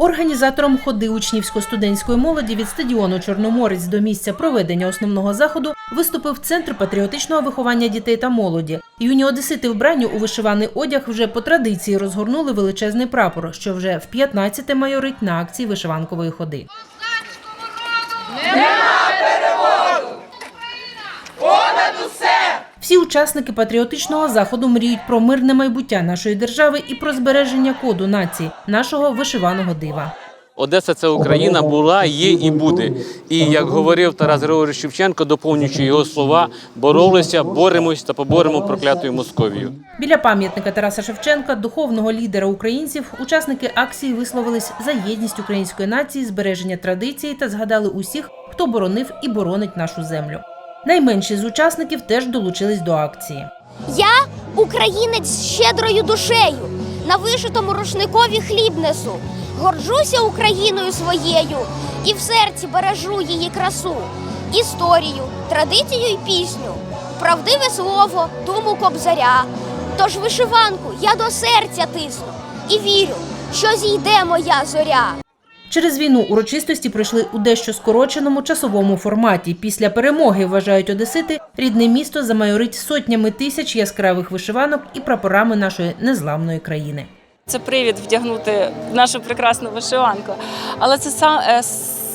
Організатором ходи учнівсько-студентської молоді від стадіону Чорноморець до місця проведення основного заходу виступив Центр патріотичного виховання дітей та молоді. Юні одесити вбрані у вишиваний одяг вже по традиції розгорнули величезний прапор, що вже в 15 майорить на акції вишиванкової ходи. Учасники патріотичного заходу мріють про мирне майбуття нашої держави і про збереження коду нації, нашого вишиваного дива. Одеса це Україна була, є і буде. І як говорив Тарас Григорович Шевченко, доповнюючи його слова, боролися, боремось та поборемо проклятою Московію. Біля пам'ятника Тараса Шевченка, духовного лідера українців, учасники акції висловились за єдність української нації, збереження традицій та згадали усіх, хто боронив і боронить нашу землю. Найменші з учасників теж долучились до акції. Я українець з щедрою душею, на вишитому рушникові хліб несу. Горджуся Україною своєю і в серці бережу її красу, історію, традицію і пісню, правдиве слово, думу кобзаря. Тож вишиванку я до серця тисну і вірю, що зійде моя зоря. Через війну урочистості пройшли у дещо скороченому часовому форматі. Після перемоги вважають одесити, рідне місто замайорить сотнями тисяч яскравих вишиванок і прапорами нашої незламної країни. Це привід вдягнути нашу прекрасну вишиванку. Але це сам е,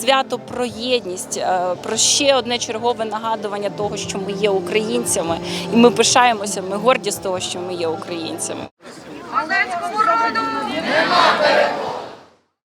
свято про єдність, е, про ще одне чергове нагадування того, що ми є українцями, і ми пишаємося. Ми горді з того, що ми є українцями.